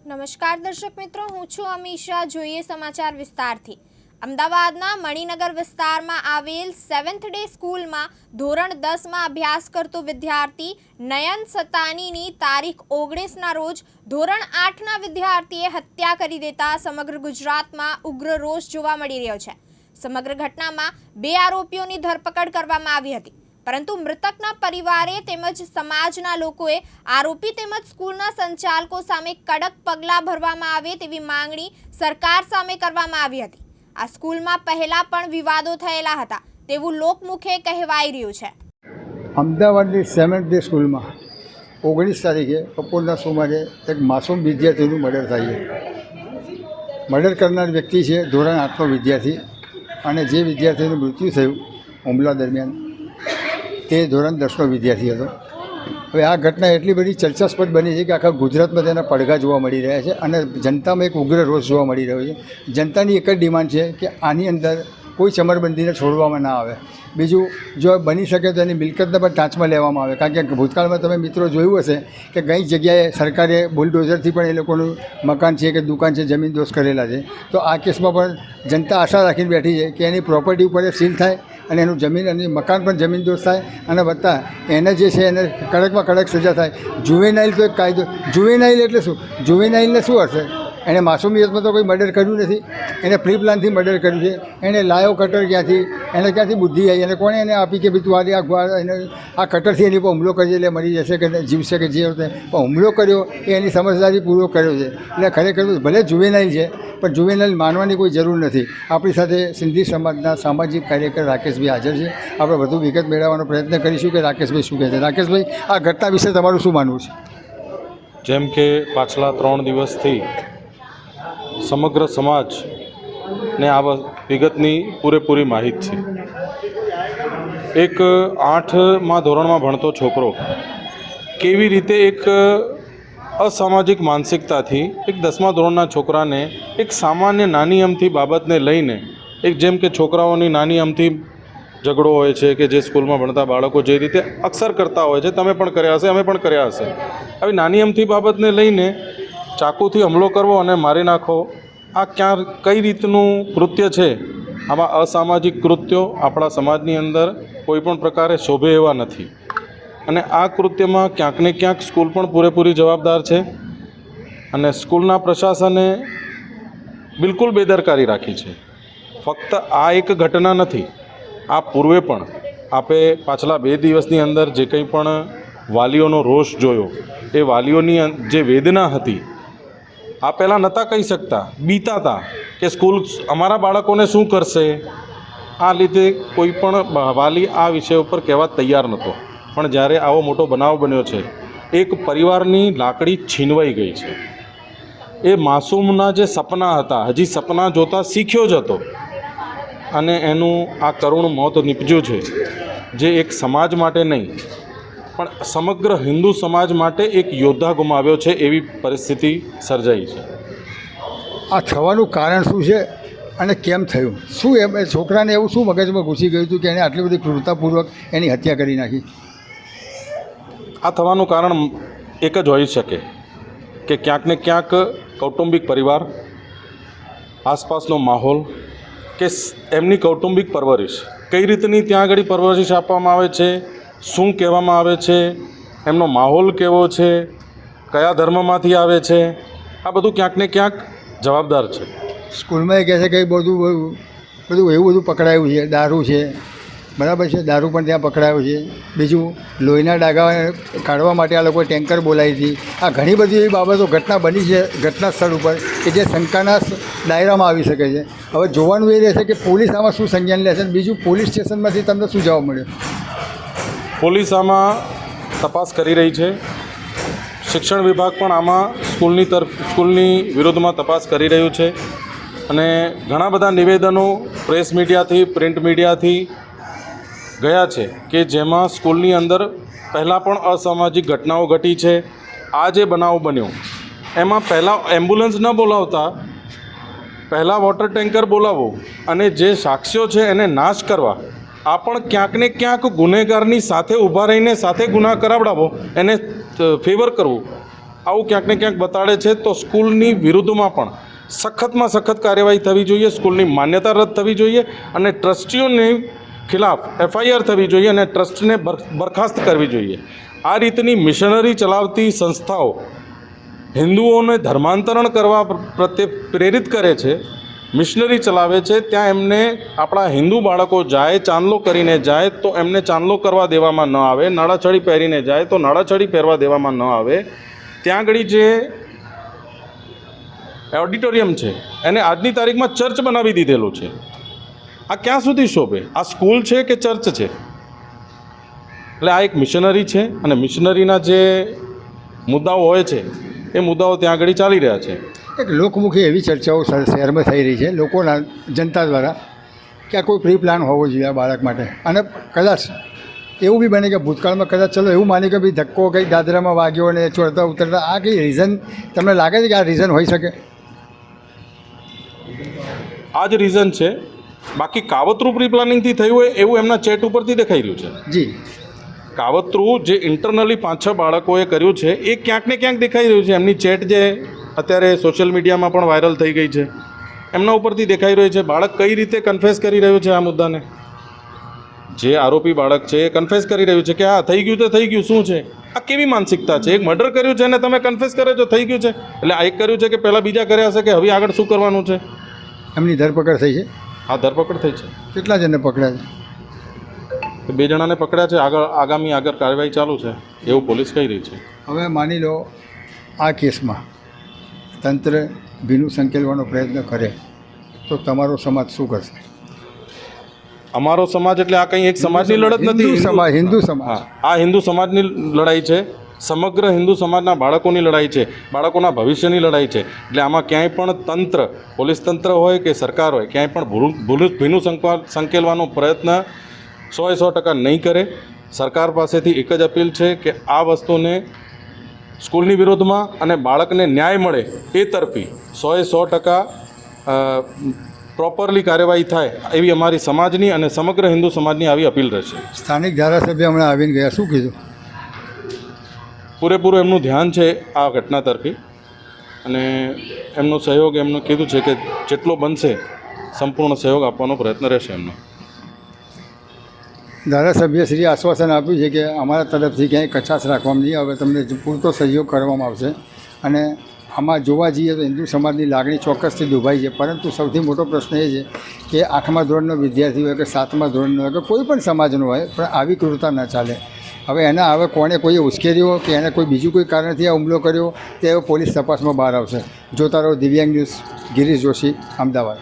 નમસ્કાર દર્શક મિત્રો, હું છું અમીષા. જોઈએ સમાચાર વિસ્તારથી. અમદાવાદના મણિનગર વિસ્તારમાં આવેલ સેવન્થ ડે સ્કૂલમાં ધોરણ દસમાં અભ્યાસ કરતો વિદ્યાર્થી નયન સતાનીની તારીખ ઓગણીસના રોજ ધોરણ આઠના વિદ્યાર્થીએ હત્યા કરી દેતા સમગ્ર ગુજરાતમાં ઉગ્ર રોષ જોવા મળી રહ્યો છે. સમગ્ર ઘટનામાં બે આરોપીઓની ધરપકડ કરવામાં આવી હતી. પરંતુ મૃતકના પરિવારે તેમજ સમાજના લોકોએ આરોપી તેમજ સ્કૂલના સંચાલકો સામે કડક પગલાં ભરવામાં આવે તેવી માંગણી સરકાર સામે કરવામાં આવી હતી. આ સ્કૂલમાં પહેલા પણ વિવાદો થયેલા હતા. તેવું લોકમુખે કહેવાઈ રહ્યું છે. અમદાવાદની સેવન્થ ડે સ્કૂલમાં ઓગણીસ તારીખે બપોરના સુમારે એક માસૂમ વિદ્યાર્થીનું મર્ડર થાય મર્ડર કરનાર વ્યક્તિ છે ધોરણ આઠનો વિદ્યાર્થી અને જે વિદ્યાર્થીનું મૃત્યુ થયું, હુમલા દરમિયાન તે ધોરણ દસનો વિદ્યાર્થી હતો. હવે આ ઘટના એટલી બધી ચર્ચાસ્પદ બની છે કે આખા ગુજરાતમાં તેના પડઘા જોવા મળી રહ્યા છે અને જનતામાં એક ઉગ્ર રોષ જોવા મળી રહ્યો છે. જનતાની એક જ ડિમાન્ડ છે કે આની અંદર કોઈ ચમરબંધીને છોડવામાં ના આવે. બીજું, જો બની શકે તો એની મિલકતને પણ ટાંચમાં લેવામાં આવે. કારણ કે ભૂતકાળમાં તમે મિત્રો જોયું હશે કે કઈ જગ્યાએ સરકારે બુલડોઝરથી પણ એ લોકોનું મકાન છે કે દુકાન છે, જમીન દોષ કરેલા છે. તો આ કેસમાં પણ જનતા આશા રાખીને બેઠી છે કે એની પ્રોપર્ટી ઉપર સીલ થાય અને એનું જમીન અને મકાન પણ જમીન દોષ થાય અને વત્તા એને જે છે એને કડકમાં કડક સજા થાય. જુવેનાઇલ તો એક કાયદો, જુવેનાઇલ એટલે શું? જુવેનાઇલને શું હશે એણે માસુમિયતમાં તો કોઈ મર્ડર કર્યું નથી. એને પ્રી પ્લાનથી મર્ડર કર્યું છે. એણે લાયો કટર ક્યાંથી? એને ક્યાંથી બુદ્ધિ આવી? અને કોણે એને આપી કે ભાઈ તું આ એને આ કટરથી એની પર હુમલો કરી એટલે મરી જશે કે જીવશે કે જે હોતે પણ હુમલો કર્યો એ એની સમજદારી પૂરો કર્યો છે. એટલે ખરેખર ભલે જુવેનાઇલ છે, પણ જુવેનાઇલ માનવાની કોઈ જરૂર નથી. આપણી સાથે સિંધી સમાજના સામાજિક કાર્યકર રાકેશભાઈ હાજર છે. આપણે વધુ વિગત મેળવવાનો પ્રયત્ન કરીશું કે રાકેશભાઈ શું કહે છે? રાકેશભાઈ, આ ઘટના વિશે તમારું શું માનવું છે? જેમ કે પાછલા ત્રણ દિવસથી સમગ્ર સમાજને આ વિગતની પૂરેપૂરી માહિત છે. એક આઠમાં ધોરણમાં ભણતો છોકરો કેવી રીતે એક અસામાજિક માનસિકતાથી એક દસમા ધોરણના છોકરાને એક સામાન્ય નાની અમથી બાબતને લઈને એક જેમ કે છોકરાઓની નાની અમથી ઝઘડો હોય છે કે જે સ્કૂલમાં ભણતા બાળકો જે રીતે અક્ષર કરતા હોય છે, તમે પણ કર્યા હશે, અમે પણ કર્યા હશે. આવી નાની અમથી બાબતને લઈને ચાકુથી હુમલો કરવો અને મારી નાખો આ ક્યાં, કઈ રીતનું કૃત્ય છે? આવા અસામાજિક કૃત્યો આપણા સમાજની અંદર કોઈપણ પ્રકારે શોભે એવા નથી. અને આ કૃત્યમાં ક્યાંક ને ક્યાંક સ્કૂલ પણ પૂરેપૂરી જવાબદાર છે અને સ્કૂલના પ્રશાસને બિલકુલ બેદરકારી રાખી છે. ફક્ત આ એક ઘટના નથી, આ પૂર્વે પણ. આપે પાછલા બે દિવસની અંદર જે કંઈ પણ વાલીઓનો રોષ જોયો, એ વાલીઓની જે વેદના હતી આ પહેલાં નહોતા કહી શકતા. બીતા હતા કે સ્કૂલ અમારા બાળકોને શું કરશે? આ લીધે કોઈ પણ વાલી આ વિષય ઉપર કહેવા તૈયાર નહોતો પણ જ્યારે આવો મોટો બનાવ બન્યો છે, એક પરિવારની લાકડી છીનવાઈ ગઈ છે. એ માસૂમના જે સપના હતા, હજી સપના જોતા શીખ્યો જ હતો. અને એનું આ કરુણ મોત નીપજ્યું છે, જે એક સમાજ માટે નહીં પણ સમગ્ર હિન્દુ સમાજ માટે એક યોદ્ધા ગુમાવ્યો છે એવી પરિસ્થિતિ સર્જાઈ છે. આ થવાનું કારણ શું છે અને કેમ થયું? શું એમ એ છોકરાને એવું શું મગજમાં ઘૂસી ગયું હતું કે એણે આટલી બધી ક્રૂરતાપૂર્વક એની હત્યા કરી નાખી? આ થવાનું કારણ એક જ હોઈ શકે કે ક્યાંક ને ક્યાંક કૌટુંબિક પરિવાર આસપાસનો માહોલ કે એમની કૌટુંબિક પરવરિશ કઈ રીતની ત્યાં આગળ પરવરિશ આપવામાં આવે છે શું કહેવામાં આવે છે? એમનો માહોલ કેવો છે? કયા ધર્મમાંથી આવે છે? આ બધું ક્યાંક ને ક્યાંક જવાબદાર છે. સ્કૂલમાં એ કહે છે કે બધું બધું એવું બધું પકડાયું છે. દારૂ છે. બરાબર છે? દારૂ પણ ત્યાં પકડાયું છે. બીજું, લોહીના ડાઘા કાઢવા માટે આ લોકોએ ટેન્કર બોલાવી હતી. આ ઘણી બધી એવી બાબતો ઘટના બની છે ઘટના સ્થળ ઉપર કે જે શંકાના દાયરામાં આવી શકે છે. હવે જોવાનું એ રહેશે કે પોલીસ આમાં શું સંજ્ઞાન લેશે બીજું પોલીસ સ્ટેશનમાંથી તમને શું જવાબ મળ્યો? પોલીસ આમાં તપાસ કરી રહી છે. શિક્ષણ વિભાગ પણ આમાં સ્કૂલની તરફ, સ્કૂલની વિરુદ્ધમાં તપાસ કરી રહ્યું છે. અને ઘણા બધા નિવેદનો પ્રેસ મીડિયાથી, પ્રિન્ટ મીડિયાથી ગયા છે કે જેમાં સ્કૂલની અંદર પહેલાં પણ અસામાજિક ઘટનાઓ ઘટી છે. આ જે બનાવ બન્યો, એમાં પહેલાં એમ્બ્યુલન્સ ન બોલાવતા, પહેલાં વોટર ટેન્કર બોલાવો અને જે સાક્ષીઓ છે એને નાશ કરવા આ પણ ક્યાંક ને ક્યાંક ગુનેગારની સાથે ઊભા રહીને સાથે ગુના કરાવડાવો, એને ફેવર કરવું. આવું ક્યાંક ને ક્યાંક બતાડે છે તો સ્કૂલની વિરુદ્ધમાં પણ સખતમાં સખત કાર્યવાહી થવી જોઈએ, સ્કૂલની માન્યતા રદ થવી જોઈએ અને ટ્રસ્ટીઓની ખિલાફ એફઆઈઆર થવી જોઈએ અને ટ્રસ્ટને બરખાસ્ત કરવી જોઈએ. આ રીતની મિશનરી ચલાવતી સંસ્થાઓ હિન્દુઓને ધર્માંતરણ કરવા પ્રત્યે પ્રેરિત કરે છે મિશનરી ચલાવે છે, ત્યાં એમને આપણા હિન્દુ બાળકો જાય, ચાંદલો કરીને જાય, તો એમને ચાંદલો કરવા દેવામાં ન આવે, નાળાછડી પહેરીને જાય, તો નાળાછડી પહેરવા દેવામાં ન આવે. ત્યાં આગળ જે ઓડિટોરિયમ છે, એને આજની તારીખમાં ચર્ચ બનાવી દીધેલું છે. આ ક્યાં સુધી શોભે? આ સ્કૂલ છે કે ચર્ચ છે? એટલે આ એક મિશનરી છે અને મિશનરીના જે મુદ્દાઓ હોય છે, એ મુદ્દાઓ ત્યાં આગળ ચાલી રહ્યા છે. એક લોકમુખી એવી ચર્ચાઓ શહેરમાં થઈ રહી છે લોકોના જનતા દ્વારા કે આ કોઈ પ્રી પ્લાન હોવો જોઈએ આ બાળક માટે. અને કદાચ એવું બી બને કે ભૂતકાળમાં કદાચ ચલો એવું માની કે ભાઈ ધક્કો કંઈક દાદરામાં વાગ્યો અને ચડતા ઉતરતા આ કંઈ રીઝન તમને લાગે છે કે આ રીઝન હોઈ શકે? આ જ રીઝન છે. બાકી કાવતરું પ્રી પ્લાનિંગથી થયું હોય એવું એમના ચેટ ઉપરથી દેખાઈ રહ્યું છે. જી. કાવતરું જે ઇન્ટરનલી પાંચ છ બાળકોએ કર્યું છે એ ક્યાંક ને ક્યાંક દેખાઈ રહ્યું છે. એમની ચેટ જે અત્યારે સોશિયલ મીડિયામાં પણ વાયરલ થઈ ગઈ છે. એમના ઉપરથી દેખાઈ રહ્યું છે બાળક કઈ રીતે કન્ફેસ કરી રહ્યું છે આ મુદ્દાને? જે આરોપી બાળક છે એ કન્ફેસ કરી રહ્યું છે કે હા થઈ ગયું તો થઈ ગયું શું છે? આ કેવી માનસિકતા છે? એક મર્ડર કર્યું છે અને તમે કન્ફેસ કરે છો થઈ ગયું છે. એટલે આ એક કર્યું છે કે પહેલાં બીજા કર્યા હશે કે હવે આગળ શું કરવાનું છે? એમની ધરપકડ થઈ છે? આ ધરપકડ થઈ છે. કેટલા જણને પકડ્યા છે? બે જણાને પકડ્યા છે આગળ આગામી આગળ કાર્યવાહી ચાલુ છે. એવું પોલીસ કહી રહી છે. હવે માની લો આ કેસમાં તંત્ર ભીનું સંકેલવાનો પ્રયત્ન કરે તો તમારો સમાજ શું કરશે? અમારો સમાજ એટલે આ કંઈ એક સમાજની લડત નથી સમાજ હિન્દુ સમાજ. આ હિન્દુ સમાજની લડાઈ છે સમગ્ર હિન્દુ સમાજના બાળકોની લડાઈ છે બાળકોના ભવિષ્યની લડાઈ છે એટલે આમાં ક્યાંય પણ તંત્ર પોલીસ તંત્ર હોય કે સરકાર હોય ક્યાંય પણ ભૂલું ભીનું સંકેલવાનો પ્રયત્ન સો સો ટકા નહીં કરે. સરકાર પાસેથી એક જ અપીલ છે કે આ વસ્તુને સ્કૂલની વિરોધમાં અને બાળકને ન્યાય મળે એ તરફી સોએ સો ટકા પ્રોપરલી કાર્યવાહી થાય એવી અમારી સમાજની અને સમગ્ર હિન્દુ સમાજની આવી અપીલ રહેશે. સ્થાનિક ધારાસભ્ય હમણાં આવીને ગયા. શું કીધું? પૂરેપૂરું એમનું ધ્યાન છે આ ઘટના તરફી અને એમનો સહયોગ એમનું કીધું છે કે જેટલો બનશે સંપૂર્ણ સહયોગ આપવાનો પ્રયત્ન રહેશે એમનો. ધારાસભ્યશ્રીએ આશ્વાસન આપ્યું છે કે અમારા તરફથી ક્યાંય કચાશ રાખવામાં નહીં આવે, તમને પૂરતો સહયોગ કરવામાં આવશે. અને આમાં જોવા જઈએ તો હિન્દુ સમાજની લાગણી ચોક્કસથી દુભાઈ છે. પરંતુ સૌથી મોટો પ્રશ્ન એ છે કે આઠમા ધોરણનો વિદ્યાર્થી હોય કે સાતમા ધોરણનો હોય કે કોઈ પણ સમાજનો હોય, પણ આવી ક્રૂરતા ન ચાલે. હવે એના, હવે કોણે કોઈ ઉશ્કેર્યો કે એને કોઈ બીજું કોઈ કારણથી આ હુમલો કર્યો, તે પોલીસ તપાસમાં બહાર આવશે. જોતા રહો દિવ્યાંગ ન્યૂઝ, ગિરીશ જોશી, અમદાવાદ.